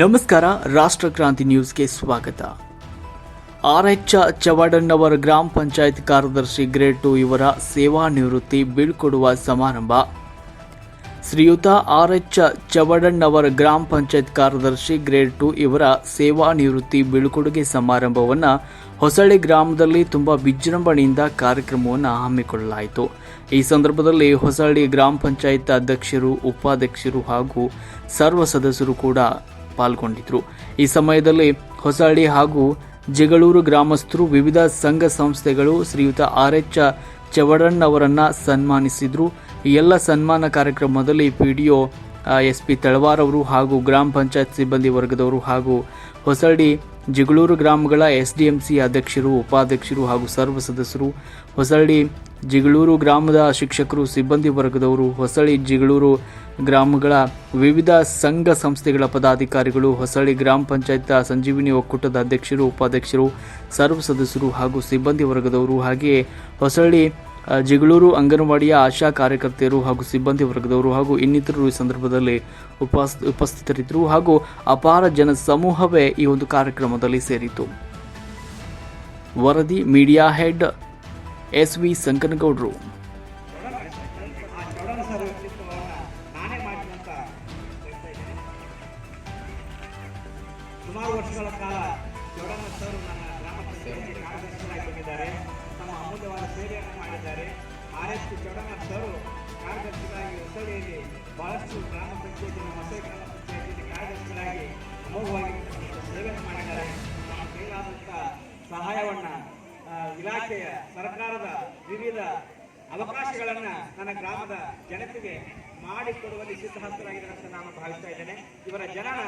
ನಮಸ್ಕಾರ, ರಾಷ್ಟ್ರ ಕ್ರಾಂತಿ ನ್ಯೂಸ್ಗೆ ಸ್ವಾಗತ. ಆರ್ ಎಚ್ ಚವಾಡಣ್ಣವರ ಗ್ರಾಮ ಪಂಚಾಯತ್ ಕಾರ್ಯದರ್ಶಿ ಗ್ರೇಡ್ ಟು ಇವರ ಸೇವಾ ನಿವೃತ್ತಿ ಬೀಳ್ಕೊಡುವ ಸಮಾರಂಭ. ಶ್ರೀಯುತ ಆರ್ ಎಚ್ ಚವಡಣ್ಣವರ ಗ್ರಾಮ ಪಂಚಾಯತ್ ಕಾರ್ಯದರ್ಶಿ ಗ್ರೇಡ್ ಟು ಇವರ ಸೇವಾ ನಿವೃತ್ತಿ ಬೀಳ್ಕೊಡುಗೆ ಸಮಾರಂಭವನ್ನು ಹೊಸಳ್ಳಿ ಗ್ರಾಮದಲ್ಲಿ ತುಂಬ ವಿಜೃಂಭಣೆಯಿಂದ ಕಾರ್ಯಕ್ರಮವನ್ನು ಹಮ್ಮಿಕೊಳ್ಳಲಾಯಿತು. ಈ ಸಂದರ್ಭದಲ್ಲಿ ಹೊಸಳ್ಳಿ ಗ್ರಾಮ ಪಂಚಾಯತ್ ಅಧ್ಯಕ್ಷರು, ಉಪಾಧ್ಯಕ್ಷರು ಹಾಗೂ ಸರ್ವ ಸದಸ್ಯರು ಕೂಡ ಪಾಲ್ಗೊಂಡಿದ್ದರು ಈ ಸಮಯದಲ್ಲಿ ಹೊಸಳ್ಳಿ ಹಾಗೂ ಜಗಳೂರು ಗ್ರಾಮಸ್ಥರು ವಿವಿಧ ಸಂಘ ಸಂಸ್ಥೆಗಳು ಶ್ರೀಯುತ ಆರ್ ಎಚ್ ಚವಡಣ್ಣ ಅವರನ್ನ ಸನ್ಮಾನಿಸಿದ್ರು ಎಲ್ಲ ಸನ್ಮಾನ ಕಾರ್ಯಕ್ರಮದಲ್ಲಿ ಪಿಡಿಒ ಎಸ್ ಪಿ ತಳವಾರ್ ಅವರು ಹಾಗೂ ಗ್ರಾಮ ಪಂಚಾಯತ್ ಸಿಬ್ಬಂದಿ ವರ್ಗದವರು ಹಾಗೂ ಹೊಸಳ್ಳಿ ಜಿಗಳೂರು ಗ್ರಾಮಗಳ ಎಸ್ ಡಿ ಎಂ ಸಿ ಅಧ್ಯಕ್ಷರು, ಉಪಾಧ್ಯಕ್ಷರು ಹಾಗೂ ಸರ್ವ ಸದಸ್ಯರು, ಹೊಸಳ್ಳಿ ಜಿಗಳೂರು ಗ್ರಾಮದ ಶಿಕ್ಷಕರು, ಸಿಬ್ಬಂದಿ ವರ್ಗದವರು, ಹೊಸಳ್ಳಿ ಜಿಗಳೂರು ಗ್ರಾಮಗಳ ವಿವಿಧ ಸಂಘ ಸಂಸ್ಥೆಗಳ ಪದಾಧಿಕಾರಿಗಳು, ಹೊಸಳ್ಳಿ ಗ್ರಾಮ ಪಂಚಾಯತ್ ಸಂಜೀವಿನಿ ಒಕ್ಕೂಟದ ಅಧ್ಯಕ್ಷರು, ಉಪಾಧ್ಯಕ್ಷರು, ಸರ್ವ ಸದಸ್ಯರು ಹಾಗೂ ಸಿಬ್ಬಂದಿ ವರ್ಗದವರು, ಹಾಗೆಯೇ ಹೊಸಳ್ಳಿ ಜಿಗಳೂರು, ಅಂಗನವಾಡಿಯ ಆಶಾ ಕಾರ್ಯಕರ್ತೆಯರು ಹಾಗೂ ಸಿಬ್ಬಂದಿ ವರ್ಗದವರು ಹಾಗೂ ಇನ್ನಿತರರು ಈ ಸಂದರ್ಭದಲ್ಲಿ ಉಪಾಸ್, ಉಪಸ್ಥಿತರಿದ್ದರು ಹಾಗೂ ಅಪಾರ ಜನ ಸಮೂಹವೇ ಈ ಒಂದು ಕಾರ್ಯಕ್ರಮದಲ್ಲಿ ಸೇರಿತು ವರದಿ ಮೀಡಿಯಾ ಹೆಡ್ ಎಸ್ ವಿ ಸಂಕನಗೌಡರು. ಸುಮಾರು ವರ್ಷಗಳ ಕಾಲ ಚೌಡನ ಸರ್ ನನ್ನ ಅಮೂಲ್ಯವಾದ ಸೇವೆಯನ್ನು ಮಾಡಿದ್ದಾರೆ. ಆರ್ ಎಸ್ ಪಿ ಸರ್ ಕಾರ್ಯದರ್ಶಿಗಳಾಗಿ ಹೊಸಳಿಯಲ್ಲಿ ಬಹಳಷ್ಟು ಗ್ರಾಮ ಪಂಚಾಯತಿ ಹೊಸ ಗ್ರಾಮ ಪಂಚಾಯತಿಯಲ್ಲಿ ಕಾರ್ಯದರ್ಶಿಗಳಾಗಿ ಅಮೋಘವಾಗಿ ಸೇವೆಯನ್ನು ಮಾಡಿದ್ದಾರೆ. ನಮ್ಮ ಕೈಲಾದಂಥ ಸಹಾಯವನ್ನು ಇಲಾಖೆಯ ಸರ್ಕಾರದ ವಿವಿಧ ಅವಕಾಶಗಳನ್ನು ನನ್ನ ಗ್ರಾಮದ ಜನತೆಗೆ ಮಾಡಿಕೊಡುವಲ್ಲಿ ಸಿದ್ಧಹಸ್ತರಾಗಿದ್ದಾರೆ ಅಂತ ನಾನು ಭಾವಿಸ್ತಾ ಇದ್ದೇನೆ. ಇವರ ಜನನ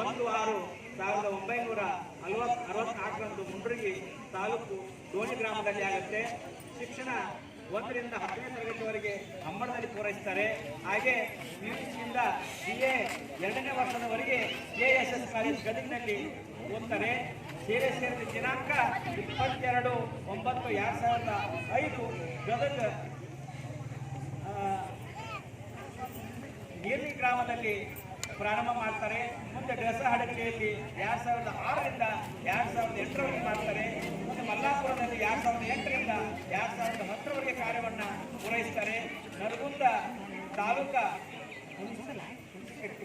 ಒಂದು ಆರು ಸಾವಿರದ ಒಂಬೈನೂರ ನಲವತ್ ಅರವತ್ನಾಲ್ಕರಂದು ಮುಂಡ್ರಿಗಿ ತಾಲೂಕು ದೋಣಿ ಗ್ರಾಮದಲ್ಲಿ ಆಗುತ್ತೆ. ಶಿಕ್ಷಣ ಒಂದರಿಂದ ಹತ್ತನೇ ತರಗತಿವರೆಗೆ ಹಮ್ಮಡದಲ್ಲಿ ಪೂರೈಸ್ತಾರೆ. ಹಾಗೆ ಪಿಯುಸಿಯಿಂದ ಬಿ ಎ ಎರಡನೇ ವರ್ಷದವರೆಗೆ ಕೆ ಎಸ್ ಎಸ್ ಕಾಲೇಜ್ ಗದಗಿನಲ್ಲಿ ಓದ್ತಾರೆ. ಸೇರೆ ಸೇರಿದ ದಿನಾಂಕ ಇಪ್ಪತ್ತೆರಡು, ಒಂಬತ್ತು, ಎರಡು ಸಾವಿರದ ಐದು ಗದಗ ನೀರ್ಲಿ ಗ್ರಾಮದಲ್ಲಿ ಪ್ರಾರಂಭ ಮಾಡ್ತಾರೆ. ಮುಂದೆ ಹಡಗಲಿಯಲ್ಲಿ ಎರಡು ಸಾವಿರದ ಆರರಿಂದ ಎರಡು ಸಾವಿರದ ಎಂಟರವರೆಗೆ ಮಾಡ್ತಾರೆ. ಮುಂದೆ ಮಲ್ಲಾಪುರದಲ್ಲಿ ಎರಡು ಸಾವಿರದ ಎಂಟರಿಂದ ಎರಡು ಸಾವಿರದ ಹತ್ತರವರೆಗೆ ಕಾರ್ಯವನ್ನು ಪೂರೈಸ್ತಾರೆ. ನರಗುಂದ ತಾಲೂಕಾ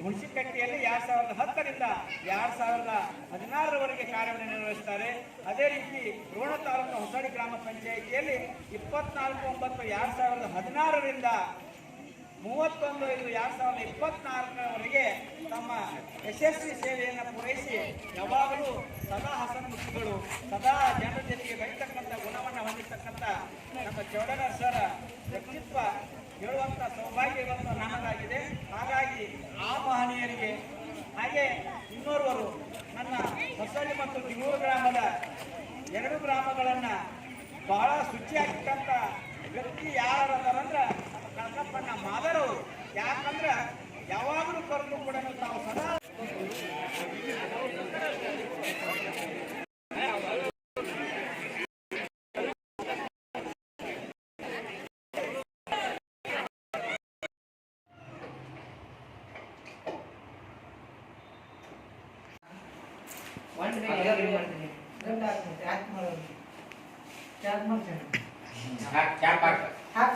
ಹುಣಸಿಕಟ್ಟಿಯಲ್ಲಿ ಎರಡ್ ಸಾವಿರದ ಹತ್ತರಿಂದ ಎರಡ್ ಸಾವಿರದ ಹದಿನಾರರವರೆಗೆ ಕಾರ್ಯವನ್ನು ನಿರ್ವಹಿಸ್ತಾರೆ. ಅದೇ ರೀತಿ ರೋಣ ತಾಲೂಕು ಹೊಸಡಿ ಗ್ರಾಮ ಪಂಚಾಯಿತಿಯಲ್ಲಿ ಇಪ್ಪತ್ನಾಲ್ಕು, ಒಂಬತ್ತು, ಎರಡ್ ಸಾವಿರದ ಹದಿನಾರರಿಂದ ಮೂವತ್ತೊಂದು, ಐದು, ಎರಡ್ ಸಾವಿರದ ಇಪ್ಪತ್ನಾಲ್ಕರವರೆಗೆ ತಮ್ಮ ಯಶಸ್ವಿ ಸೇವೆಯನ್ನು ಪೂರೈಸಿ ಯಾವಾಗಲೂ ಸದಾ ಹಸನ್ಮುಖಿಗಳು, ಸದಾ ಜನರ ಜೊತೆಗೆ ಬರೀತಕ್ಕಂಥ ಗುಣವನ್ನು ಹೊಂದಿರತಕ್ಕಂಥ ನಮ್ಮ ಚೌಡನ ಸರ ವ್ಯಕ್ತಿತ್ವ ಹೇಳುವಂಥ ಸೌಭಾಗ್ಯ ಇವತ್ತು ನನಗಾಗಿದೆ ಹಾಗಾಗಿ ಆ ಮಹನೀಯರಿಗೆ ಹಾಗೆ ಇನ್ನೋರ್ವರು ನನ್ನ ಹೊಸಳ್ಳಿ ಮತ್ತು ಬಿಗೂರು ಗ್ರಾಮದ ಎರಡು ಗ್ರಾಮಗಳನ್ನು ಬಹಳ ಶುಚಿಯಾಗಿರ್ತಕ್ಕಂಥ ವ್ಯಕ್ತಿ ಯಾರು ಅಂತಾರಂದ್ರೆ ಕಸಪ್ಪನ ಮಾದರವರು ಯಾಕಂದ್ರೆ ಯಾವಾಗಲೂ ಕರೆದು ಕೂಡ ತಾವು ಸದಾ ಹಾಕ್